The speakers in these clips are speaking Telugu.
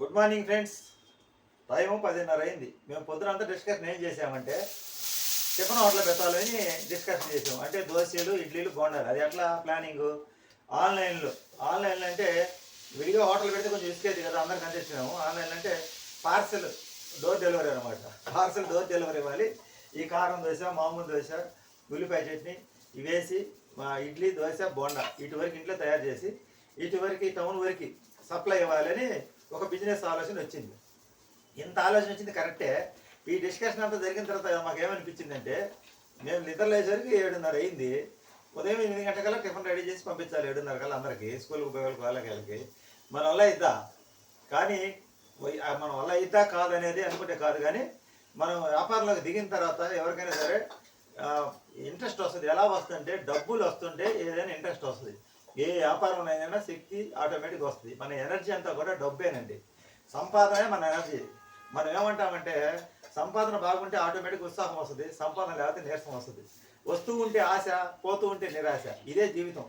గుడ్ మార్నింగ్ ఫ్రెండ్స్ టైము పదిన్నర అయింది. మేము పొద్దున అంతా డిస్కషన్ ఏం చేసామంటే టిఫిన్ హోటల్ పెట్టాలని డిస్కషన్ చేసాం. అంటే దోశలు ఇడ్లీలు బోండాలు. అది ఎట్లా ప్లానింగ్ ఆన్లైన్లో. ఆన్లైన్లో అంటే విడిగా హోటల్ పెడితే కొంచెం ఇసుకేది కదా అందరికి అందించినాము ఆన్లైన్లో అంటే పార్సెల్ డోర్ డెలివరీ అనమాట పార్సెల్ డోర్ డెలివరీ ఇవ్వాలి. ఈ కారం దోశ మామూలు దోశ ఉల్లిపాయ చట్నీ ఇవేసి మా ఇడ్లీ దోశ బోండా. ఇటు వరకు ఇంట్లో తయారు చేసి ఇటు వరకు టౌన్ వరకు సప్లై ఇవ్వాలని ఒక బిజినెస్ ఆలోచన వచ్చింది. ఇంత ఆలోచన వచ్చింది కరెక్టే. ఈ డిస్కషన్ అంతా జరిగిన తర్వాత మాకు ఏమనిపించిందంటే మేము నిద్ర లేచేసరికి ఏడున్నర అయింది. ఉదయం ఎనిమిది గంటకల్లా టిఫిన్ రెడీ చేసి పంపించాలి ఏడున్నర కల్లా అందరికీ స్కూల్కి పోయేవాళ్ళకి వాళ్ళకి వాళ్ళకి వాళ్ళకి మన వల్ల ఇద్దా కానీ మన వల్ల ఇద్దా కాదనేది అనుకుంటే కాదు కానీ మనం వ్యాపారంలోకి దిగిన తర్వాత ఎవరికైనా సరే ఇంట్రెస్ట్ వస్తుంది. ఎలా వస్తుంటే డబ్బులు వస్తుంటే ఏదైనా ఇంట్రెస్ట్ వస్తుంది. ఏ వ్యాపారం అయినా శక్తి ఆటోమేటిక్ వస్తుంది. మన ఎనర్జీ అంతా కూడా డబ్బేనండి. సంపాదనే మన ఎనర్జీ మనం ఏమంటామంటే సంపాదన బాగుంటే ఆటోమేటిక్ ఉత్సాహం వస్తుంది. సంపాదన లేకపోతే నీరసం వస్తుంది. వస్తూ ఉంటే ఆశ పోతూ ఉంటే నిరాశ. ఇదే జీవితం.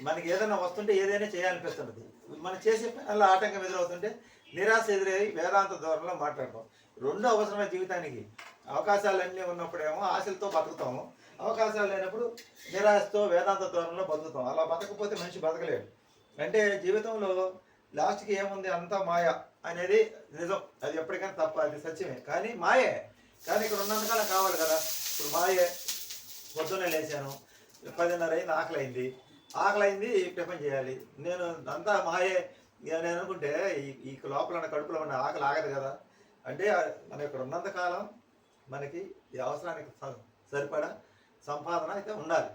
మనకి ఏదైనా వస్తుంటే ఏదైనా చేయాలనిపిస్తున్నది మనం చేసే పనుల్లో ఆటంకం ఎదురవుతుంటే నిరాశ ఎదురై వేదాంత ధోరణిలో మాట్లాడటం రెండు అవసరమైన జీవితానికి అవకాశాలు అన్నీ ఉన్నప్పుడేమో ఆశలతో బతుకుతాము. అవకాశాలు లేనప్పుడు నిరాశతో వేదాంత ధోరణిలో బతుకుతాం. అలా బతకపోతే మనిషి బతకలేడు. అంటే జీవితంలో లాస్ట్కి ఏముంది? అంతా మాయ అనేది నిజం. అది ఎప్పటికైనా తప్ప అది సత్యమే. కానీ మాయే. కానీ ఇక్కడ ఉన్నంతకాలం కావాలి కదా. ఇప్పుడు మాయే. పొద్దున్నే లేచాను. పదిన్నర అయింది ఆకలి అయింది ఆకలి అయింది టిఫిన్ చేయాలి. నేను అంతా మాయే నేను అనుకుంటే ఈ లోపల ఉన్న కడుపులో ఉన్న ఆకలి ఆగదు కదా. అంటే మనం ఇక్కడ ఉన్నంత కాలం మనకి ఈ అవసరానికి సరిపడా సంపాదన అయితే ఉండాలి.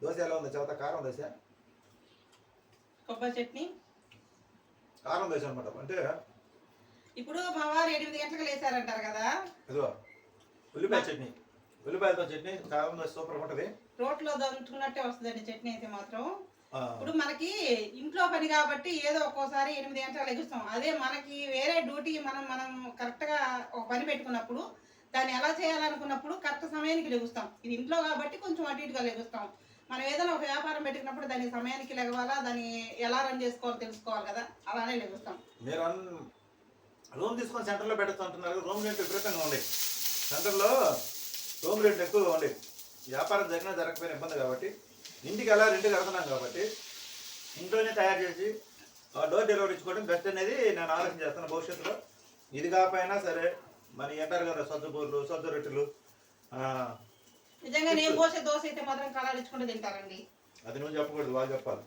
దోశ ఎలా ఉంది? చవత కారం దోశ? కొబ్బరి చట్నీ. కారం దోశ అనమాట అంటే ఇప్పుడు మా వారు ఎనిమిది గంటలకు లేచారంటారు కదా? ఇదిగో ఉల్లిపాయ చట్నీ. ఉల్లిపాయలతో చట్నీ కారం దోశ సూపర్ ఉంటుంది. రోట్లో దంచుకున్నట్టే వస్తుందండి చట్నీ అయితే మాత్రం. ఇప్పుడు మనకి ఇంట్లో పని కాబట్టి ఏదో ఒక్కోసారి ఎనిమిది గంటలకు లెగుస్తాం. అదే మనకి వేరే డ్యూటీ మనం మనం కరెక్ట్గా ఒక పని పెట్టుకున్నప్పుడు దాన్ని ఎలా చేయాలనుకున్నప్పుడు కరెక్ట్ సమయానికి లెగుస్తాం. ఇది ఇంట్లో కాబట్టి కొంచెం అటు ఇటుగా లెగుస్తాం. మనం ఏదైనా ఒక వ్యాపారం పెట్టినప్పుడు దాని సమయానికి లెగవాలా? దాన్ని ఎలా రన్ చేసుకోవాలో తెలుసుకోవాలి కదా? అలానే లెగుస్తాం. మీరు రూమ్ తీసుకొని సెంటర్లో పెట్టచ్చు అంటున్నారు రూమ్ రేట్ విపరీతంగా ఉంది. సెంటర్లో రూమ్ రేట్ ఎక్కువగా ఉంది. వ్యాపారం జరిగినా జరగకపోయినా ఇబ్బంది కాబట్టి ఇంటికి ఎలా రెంట్ కడుతున్నాం కాబట్టి ఇంట్లోనే తయారు చేసి ఆ డోర్ డెలివరీ ఇచ్చుకోవడం బెస్ట్ అనేది నేను ఆలోచన చేస్తాను భవిష్యత్తులో. ఇది కాకపోయినా సరే మన ఎంటారు కదా సొద్దు బూర్లు సొద్దు రొట్టెలు. నిజంగా నేను పోసే దోశ అయితే మాత్రం కళాడించుకుంటూ తింటారండి. అది నువ్వు చెప్పకూడదు వాళ్ళు చెప్పాలి.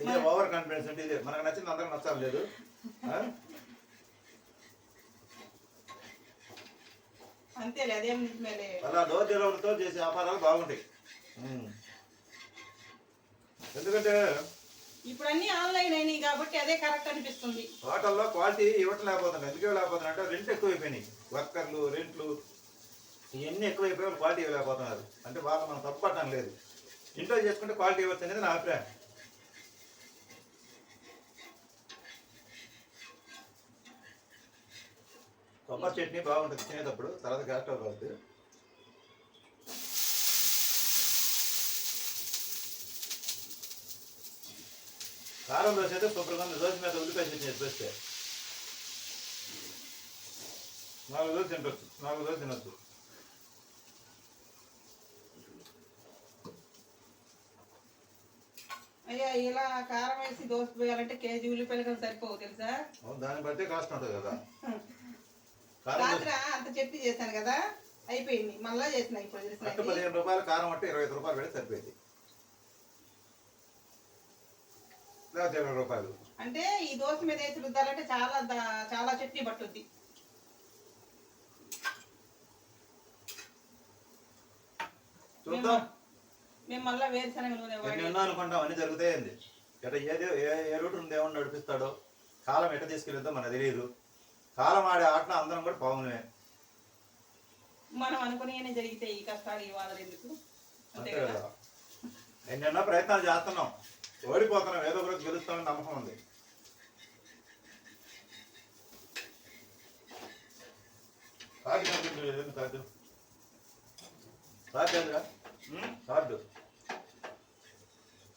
ఇదే ఓవర్ కాన్ఫిడెన్స్ అంటే ఇదే. మనకు నచ్చింది అందరికి నచ్చాలి లేదు? అంతేలే అదేం నిజమేలే అలా డోర్ డెలివరీతో చేసే వ్యాపారాలు బాగుంటాయి. ఎందుకంటే ఇప్పుడు అన్ని ఆన్లైన్ అయినాయి కాబట్టి అదే కరెక్ట్ అనిపిస్తుంది. హోటల్లో క్వాలిటీ ఇవ్వటం లేకపోతుంది ఎందుకే లేకపోతుంది అంటే రెంట్ ఎక్కువైపోయినాయి. వర్కర్లు రెంట్లు ఇవన్నీ ఎక్కువైపోయి క్వాలిటీ ఇవ్వలేకపోతున్నారు. అంటే వాళ్ళు మనం తప్పు లేదు. ఇంట్లో చేసుకుంటే క్వాలిటీ ఇవ్వచ్చు అనేది నా అభిప్రాయం. కొబ్బరి చట్నీ బాగుంటుంది తినేటప్పుడు తర్వాత గ్యాస్ట్రో స్టవ్ అవుతుంది కారం దోశ అయితే సూపర్గా ఉంది దోశ మీద ఉల్లిపాయ చట్నీ వేసి వేస్తే నాలుగు రోజులు తినవచ్చు నాలుగు రోజులు తినొచ్చు అయ్యా ఇలా కారం వేసి దోశ పోయాలంటే కేజీ ఉల్లిపాయలు కూడా సరిపోవు తెలుసా? దాన్ని బట్టి కాస్ట్ ఉంటుంది కదా. దోశ రాత్రి అంత చట్నీ చేశాను కదా అయిపోయింది. మళ్ళా చేసిన ఇప్పుడు పదిహేను రూపాయలు కారం అంటే ఇరవై రూపాయలు పెడితే సరిపోయింది. లేకపోతే ఇరవై రూపాయలు. అంటే ఈ దోశ మీద వేసి రుద్దాలంటే చాలా చాలా చట్నీ పట్టుద్ది. చూద్దాం. మేము మళ్ళా వేరుశనగ నూనె ఎన్ని అనుకుంటాం అన్ని జరుగుతాయండి ఎట ఏది ఏ ఏ రూట్ ఉంది ఏమన్నా నడిపిస్తాడో కాలం ఎట్ట తీసుకెళ్తుందో మనకు తెలియదు. కాలం ఆడే ఆటలో అందరం కూడా పావునే మనం అనుకునే జరిగితే ఈ కష్టాలు ఈ వాదన ఎందుకు? ఎన్నెన్నో ప్రయత్నాలు చేస్తున్నాం. ఓడిపోతున్నాం ఏదో ఒకరోజు గెలుస్తామని నమ్మకం ఉంది. కార్డు కనిపించలేదు ఏదైనా కార్డు?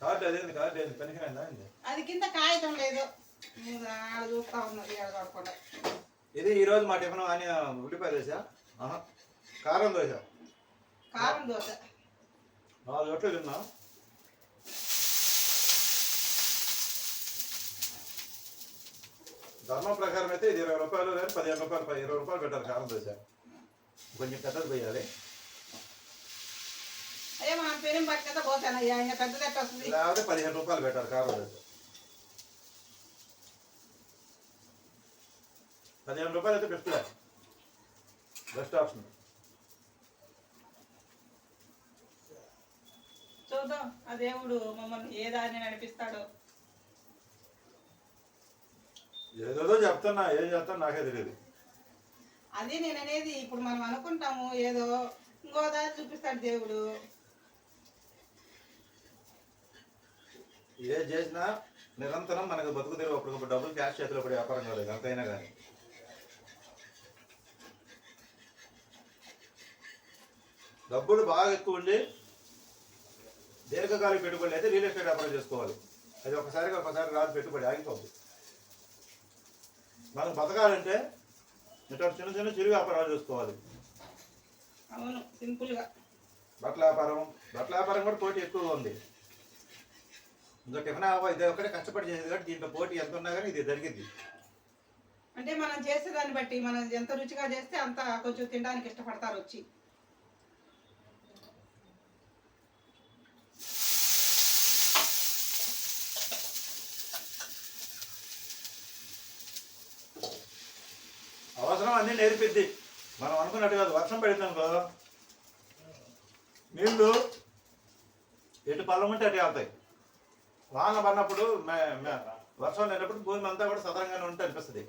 కార్డు అదేంది కార్డు. ఏది? పనికిరాందా అది కింద కాగితం లేదు. చూస్తా ఉన్నది ఆడ కాకుండా ఇది ఈరోజు మా టిఫిన్ అని ఉల్లిపాయ దోశ కారం దోశ. కారం దోశ. నాలుగు రొట్టెలు తిన్నా. ధర్మం ప్రకారం అయితే ఇది ఇరవై రూపాయలు కానీ పదిహేను రూపాయలు ఇరవై రూపాయలు పెట్టారు కారం దోశ. కొంచెం పెద్దది పోయాలి. లేకపోతే పదిహేను రూపాయలు పెట్టారు కారం దోశ. పదిహేను రూపాయలు అయితే బెస్ట్ బెస్ట్ ఆప్షన్ చూద్దాం ఆ దేవుడు మమ్మల్ని ఏ దారిని నడిపిస్తాడో. ఏదేదో చెప్తున్నా ఏం చెప్తాను నాకే తెలియదు అది నేను అనేది ఇప్పుడు మనం అనుకుంటాము ఏదో ఇంకో దారి చూపిస్తాడు దేవుడు. ఏ చేసినా నిరంతరం మనకు బతుకు తెరువు అప్పటికప్పుడు డబ్బులు క్యాష్ చేతిలో పడే వ్యాపారం కాదు ఎంతైనా కానీ డబ్బులు బాగా ఎక్కువ ఉండి దీర్ఘకాలిక పెట్టుబడి అయితే రియల్ ఎస్టేట్ వ్యాపారం చేసుకోవాలి. అది ఒకసారిగా ఒకసారి రాదు పెట్టుబడి ఆగిపోద్ది. మనం బతకాలంటే ఇటువంటి చిన్న చిన్న చిరు వ్యాపారాలు చేసుకోవాలి. అవును సింపుల్గా బట్టల వ్యాపారం బట్టల వ్యాపారం కూడా పోటీ ఎక్కువగా ఉంది. ఇంకా టిఫిన్ ఇది ఒకటే కష్టపడి చేసేది కాబట్టి దీంట్లో పోటీ ఎంత ఉన్నా కానీ ఇది జరిగింది. అంటే మనం చేసేదాన్ని బట్టి మనం ఎంత రుచిగా చేస్తే అంత కొంచెం తినడానికి ఇష్టపడతారు వచ్చి. అవసరం అన్నీ నేర్పిద్ది. మనం అనుకున్నట్టు కాదు వర్షం పడుతుందో నీళ్ళు ఎటు పళ్ళం ఉంటే అటు వెళ్తాయి వాన పడినప్పుడు వర్షం లేనప్పుడు భూమి అంతా కూడా సదరంగానే ఉంటే అనిపిస్తుంది.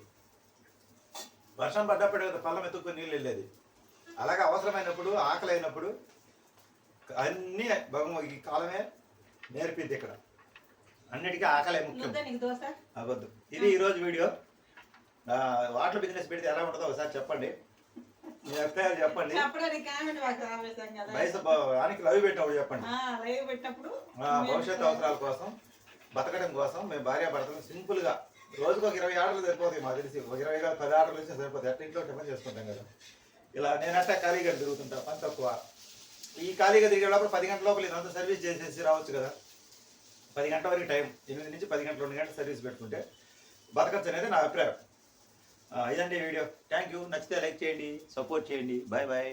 వర్షం పడ్డప్పుడు కదా పళ్ళం ఎత్తుక్కుని నీళ్ళు వెళ్ళేది. అలాగే అవసరమైనప్పుడు ఆకలి అయినప్పుడు అన్నీ భగవ ఈ కాలమే నేర్పిద్ది ఇక్కడ. అన్నిటికీ ఆకలే ముఖ్యం. అబద్ధం ఇది ఈరోజు వీడియో. వాటర్ బిజినెస్ పెడితే ఎలా ఉంటుందో ఒకసారి చెప్పండి. మీ అభిప్రాయాలు చెప్పండి. వయసు లవ్ పెట్టినప్పుడు చెప్పండి. లైవ్ పెట్టినప్పుడు భవిష్యత్తు అవసరాల కోసం బతకడం కోసం మేము భార్య భర్తలు సింపుల్గా రోజుకు ఒక ఇరవై ఆర్డర్లు సరిపోతాయి మాకు తెలిసి. ఒక ఇరవై కాదు పది ఆర్డర్లు ఇస్తే సరిపోతాయి. అట్లా ఇంట్లో టిఫిన్ చేసుకుంటాం కదా. ఇలా నేనట్టా ఖాళీగా తిరుగుతుంటా పని తక్కువ. ఈ ఖాళీగా తిరిగేటప్పుడు పది గంటల లోపల ఇదంతా సర్వీస్ చేసేసి రావచ్చు కదా. పది గంటల వరకు టైం ఎనిమిది నుంచి పది గంటల రెండు గంటల సర్వీస్ పెట్టుకుంటే బతకచ్చు అనేది నా అభిప్రాయం. ఇదండి వీడియో. థ్యాంక్ యూ నచ్చితే లైక్ చేయండి సపోర్ట్ చేయండి. Bye bye